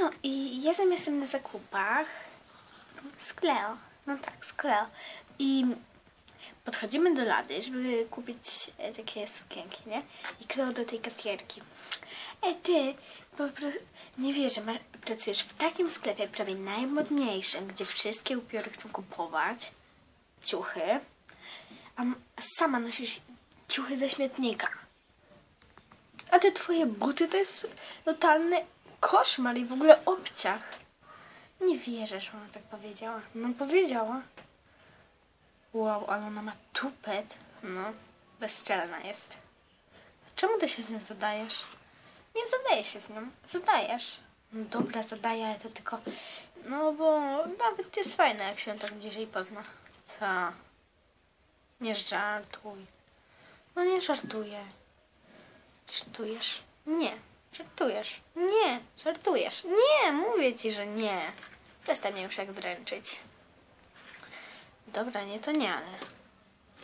No i ja sam jestem na zakupach. Z Cleo. No tak, z Cleo. I podchodzimy do Lady, żeby kupić e, takie sukienki, nie? I Cleo do tej kasjerki. Ej, ty, po prostu nie wierzę, pracujesz w takim sklepie prawie najmodniejszym, gdzie wszystkie upiory chcą kupować ciuchy, a sama nosisz ciuchy ze śmietnika. A te twoje buty to jest totalny koszmar i w ogóle obciach. Nie wierzę, że ona tak powiedziała. No powiedziała. Wow, ale ona ma tupet. No, bezczelna jest. Czemu ty się z nią zadajesz? Nie zadaję się z nią. Zadajesz. No dobra, zadaję, ale to tylko... No bo nawet jest fajne, jak się tak bliżej pozna. Co? Nie żartuj. No nie żartuję. Żartujesz? Nie. Żartujesz? Nie. Żartujesz? Nie. Mówię ci, że nie. Przestań mnie już tak dręczyć. Dobra, nie, to nie, ale...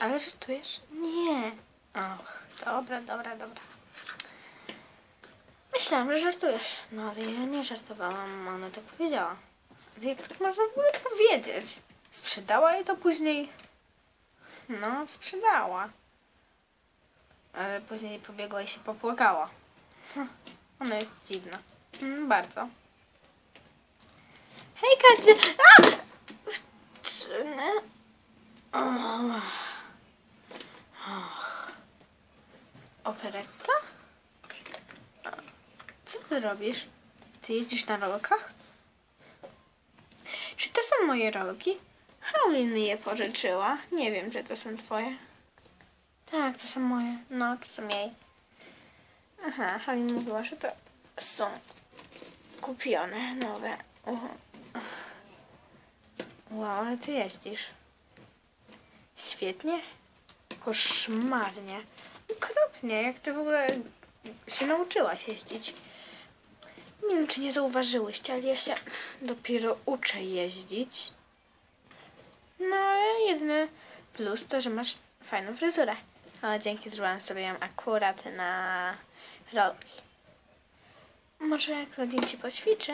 Ale żartujesz? Nie. Och, dobra, dobra, dobra. Myślałam, że żartujesz. No, ale ja nie żartowałam, ona tak powiedziała. Ale jak tak można ogóle powiedzieć? Sprzedała jej to później? No, sprzedała. Ale później pobiegła i się popłakała. Hm, Ona jest dziwna. Mm, bardzo. Hej. Och. Och. Operetta? Co ty robisz? Ty jeździsz na rolkach? Czy to są moje rolki? Haulin je pożyczyła. Nie wiem, czy to są twoje. Tak, to są moje. No, to są jej. Aha, Haulin mówiła, że to są kupione, nowe. Uhu. Wow, ale ty jeździsz. Świetnie. Koszmarnie. Okropnie, jak ty w ogóle się nauczyłaś jeździć. Nie wiem, czy nie zauważyłyście, ale ja się dopiero uczę jeździć. No, ale jedyny plus to, że masz fajną fryzurę. O, dzięki, zrobiłam sobie ją akurat na rolki. Może Claudine ci poćwiczy?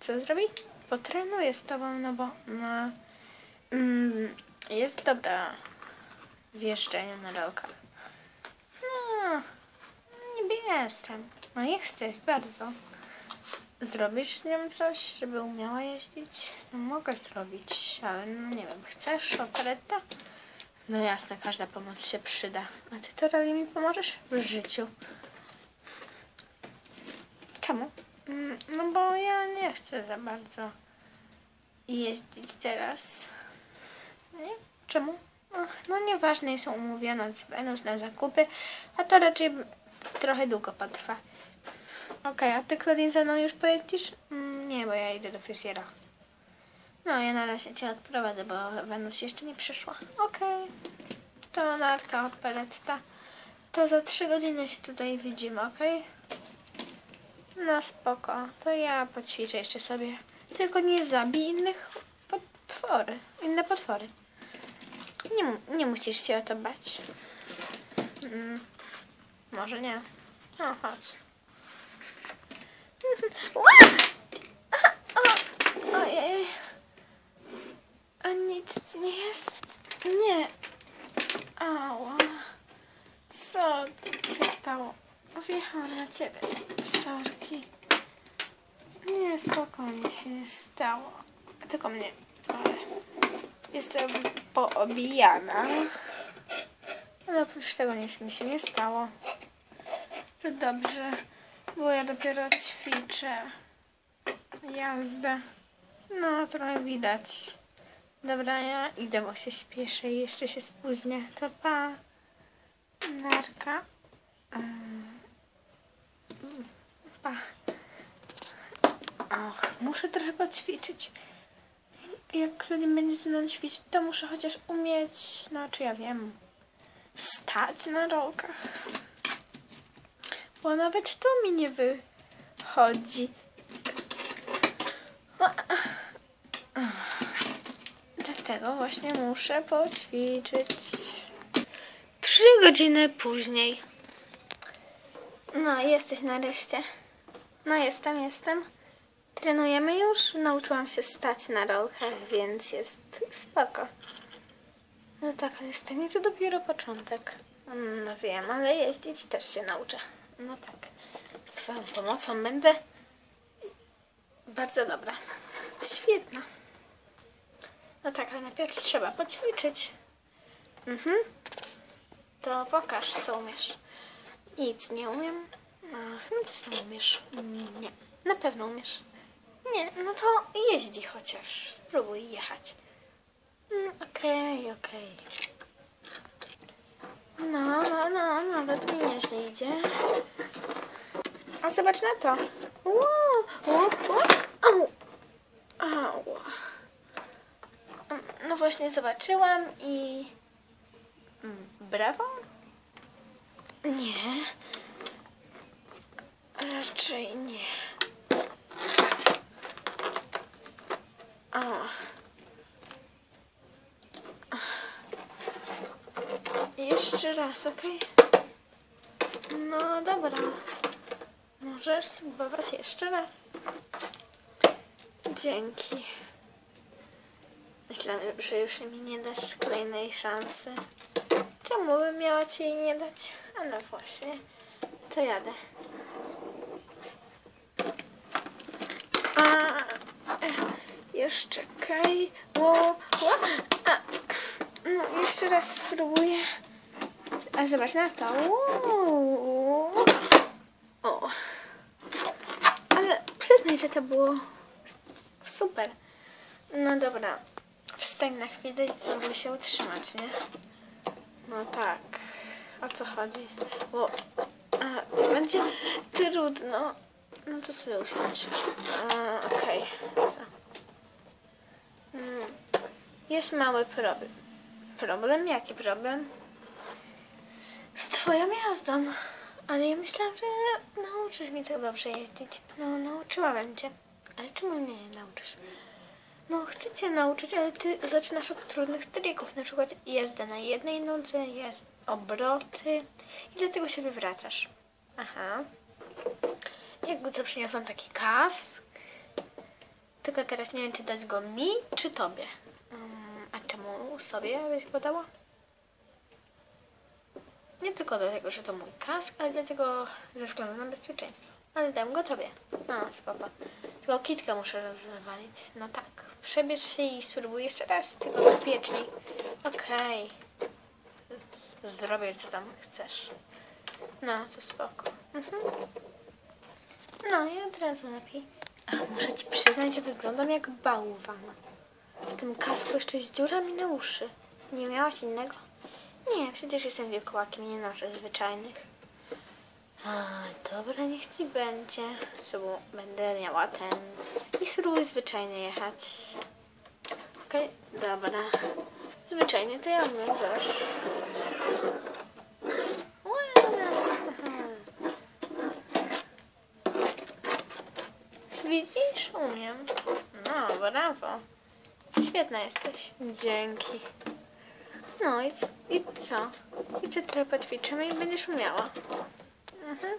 Co zrobi? Potrenuję z tobą, no bo no, mm, jest dobra w jeżdżeniu na rolkach. No, niby jestem. No jesteś bardzo. Zrobisz z nią coś, żeby umiała jeździć? No, mogę zrobić, ale no nie wiem, chcesz operetta? No jasne, każda pomoc się przyda. A ty to mi pomożesz? W życiu. Czemu? Mm, No bo ja nie chcę za bardzo jeździć teraz. Nie? Czemu? Ach, no nieważne, są umówione z Wenus na zakupy, a to raczej trochę długo potrwa. Okej, a ty Claudine ze mną już pojedziesz? Mm, nie, bo ja idę do fryzjera. No, ja na razie cię odprowadzę, bo Wenus jeszcze nie przyszła. Okej. To narka od peletta. To za trzy godziny się tutaj widzimy, okej? No spoko, to ja poćwiczę jeszcze sobie. Tylko nie zabij innych potwory, inne potwory. Nie, nie musisz się o to bać. Mm, może nie. No chodź. Ojej. A nic ci nie jest? Nie. Ała. Co się stało? Wjechałam na ciebie. Sorki. Nie, spokojnie się nie stało. Tylko mnie trochę. Jestem poobijana. Ale oprócz tego nic mi się nie stało. To dobrze, bo ja dopiero ćwiczę jazdę. No, trochę widać. Dobra, ja idę, bo się śpieszę i jeszcze się spóźnię. To pa. Narka. Pa. Och, muszę trochę poćwiczyć. Jak Claudine będzie ze mną ćwiczyć, to muszę chociaż umieć, no czy ja wiem, stać na rolkach. Bo nawet to mi nie wychodzi. Dlatego właśnie muszę poćwiczyć. Trzy godziny później. No, jesteś nareszcie. No jestem, jestem. Trenujemy już. Nauczyłam się stać na rolkach, więc jest spoko. No tak, ale stanie to dopiero początek. No wiem, ale jeździć też się nauczę. No tak. Z Twoją pomocą będę bardzo dobra. Świetna. No tak, ale najpierw trzeba poćwiczyć. Mhm. To pokaż, co umiesz. Nic nie umiem. No, chyba coś tam umiesz. Nie, na pewno umiesz. Nie, no to jeździ chociaż. Spróbuj jechać. Mm, Okej, okej. No, no, no, nawet mi nieźle idzie. A zobacz na to. Wow, wow, wow. Au. Au. No właśnie zobaczyłam i... Mm, Brawo? Nie. Raczej nie. O. Jeszcze raz, okej? No dobra. Możesz spróbować jeszcze raz. Dzięki. Myślałem, że już mi nie dasz kolejnej szansy. Czemu bym miała ci jej nie dać? A no właśnie. To jadę. A, już czekaj. Ło, ło, a, no, jeszcze raz spróbuję. A zobacz na to. Ło, o. Ale przyznaj, że to było super. No dobra. Wstań na chwilę i spróbuj się utrzymać, nie? No tak. O co chodzi? Bo a, będzie trudno. No to sobie usiądź. A, Okej. Co? Mm, Jest mały problem. Problem? Jaki problem? Z twoją jazdą. Ale ja myślałam, że nauczysz mnie tak dobrze jeździć. No, nauczyłabym cię. Ale czemu mnie nie nauczysz? No, chcę cię nauczyć, ale ty zaczynasz od trudnych trików. Na przykład jazda na jednej nodze, jest obroty i dlatego się wywracasz. Aha. Jakby co przyniosłam taki kask. Tylko teraz nie wiem, czy dać go mi, czy tobie. Um, a czemu sobie byś go dała? Nie tylko dlatego, że to mój kask, ale dlatego ze względu na bezpieczeństwo. Ale dam go tobie. No, spoko. Tylko kitkę muszę rozwalić. No tak. Przebierz się i spróbuj jeszcze raz, tylko bezpieczniej. Okej. Zrobię, co tam chcesz. No, to spoko. Mhm. No, i od razu lepiej. A muszę ci przyznać, że wyglądam jak bałwan. W tym kasku jeszcze z dziurami na uszy. Nie miałaś innego? Nie, przecież jestem wilkołakiem, nie noszę zwyczajnych. Dobra, niech ci będzie. Sobą będę miała ten. I spróbuj zwyczajnie jechać. Okej, dobra. Zwyczajnie to ja umiem. Wow. Widzisz? Umiem. No, brawo. Świetna jesteś. Dzięki. No i, i co? Jeszcze trochę poćwiczymy i będziesz umiała. Mm.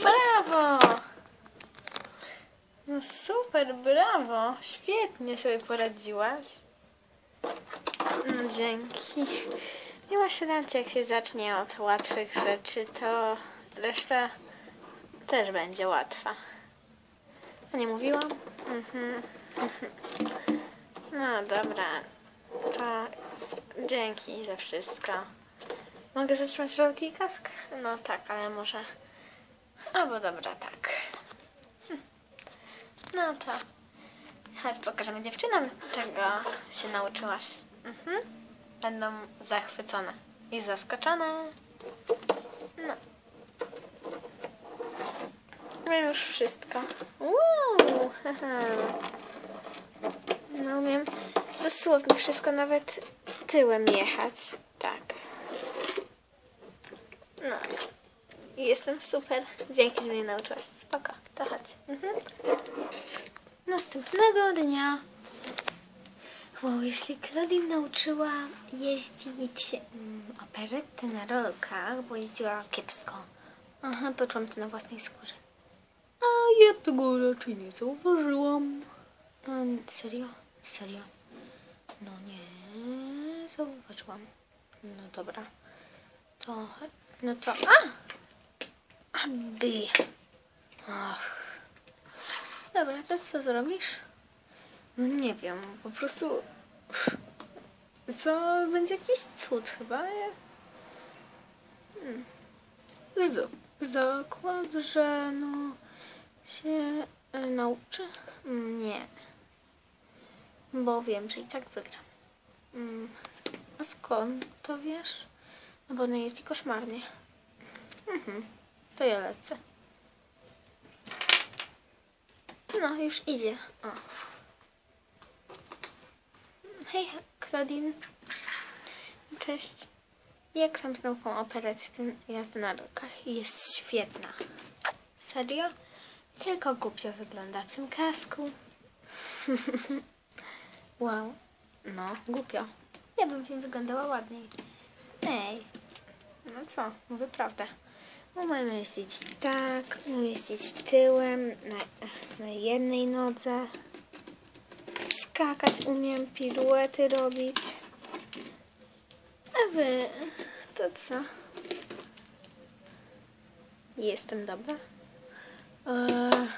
Brawo! No super, brawo! Świetnie sobie poradziłaś. No dzięki. Miałaś rację, jak się zacznie od łatwych rzeczy, to reszta też będzie łatwa. A nie mówiłam? Mhm. No dobra. To dzięki za wszystko. Mogę zatrzymać rolki i kask? No tak, ale może... Albo dobra, tak. Hm. No to chodź pokażemy dziewczynom, czego się nauczyłaś. Mhm. Będą zachwycone i zaskoczone. No. Wiem już wszystko. Haha. No umiem dosłownie wszystko, nawet tyłem jechać. Tak. No. Jestem super. Dzięki, że mnie nauczyłaś. Spoko. To chodź. Mhm. Następnego dnia Wow, jeśli Claudine nauczyła jeździć mm, operetty na rolkach, bo jeździła kiepsko. Aha, poczułam to na własnej skórze. A ja tego raczej nie zauważyłam. Um, serio? Serio? No nie, zauważyłam. No dobra. To, no to, a! Aby. Ach. Dobra, to co zrobisz? No nie wiem, po prostu... Co, będzie jakiś cud chyba? Hmm. Z- zakład, że no się e, nauczy? Nie. Bo wiem, że i tak wygram. Mm, A skąd to wiesz? No bo nie jest koszmarnie. Mhm. To ja lecę. No, już idzie. O. Hej, Claudine. Cześć. Jak tam z nauką operetty jazdy na rokach? Jest świetna. Serio? Tylko głupio wygląda w tym kasku. wow. No, głupio. Ja bym w nim wyglądała ładniej. Ej. No co? Mówię prawdę. Umiem jeździć tak, jeździć tyłem, na, na jednej nodze. Skakać umiem, piruety robić. A wy, to co? Jestem dobra? Eee...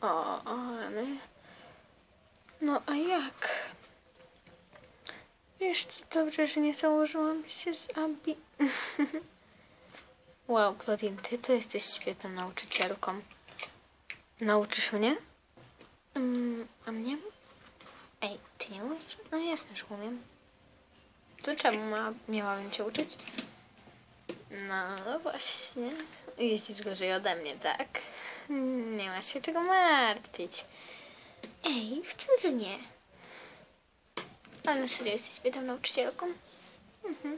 O, rany. No, a jak? Wiesz, to dobrze, że nie założyłam się z Abi. wow, Claudine, ty to jesteś świetną nauczycielką. Nauczysz mnie? Mm, a mnie? Ej, ty nie umiesz? No jasne, że umiem. To czemu ma, miałabym cię uczyć? No właśnie. Jeździsz gorzej ode mnie, tak? Nie masz się czego martwić. Ej, wcale, że nie. Ale serio, jesteś świetną nauczycielką? Mhm.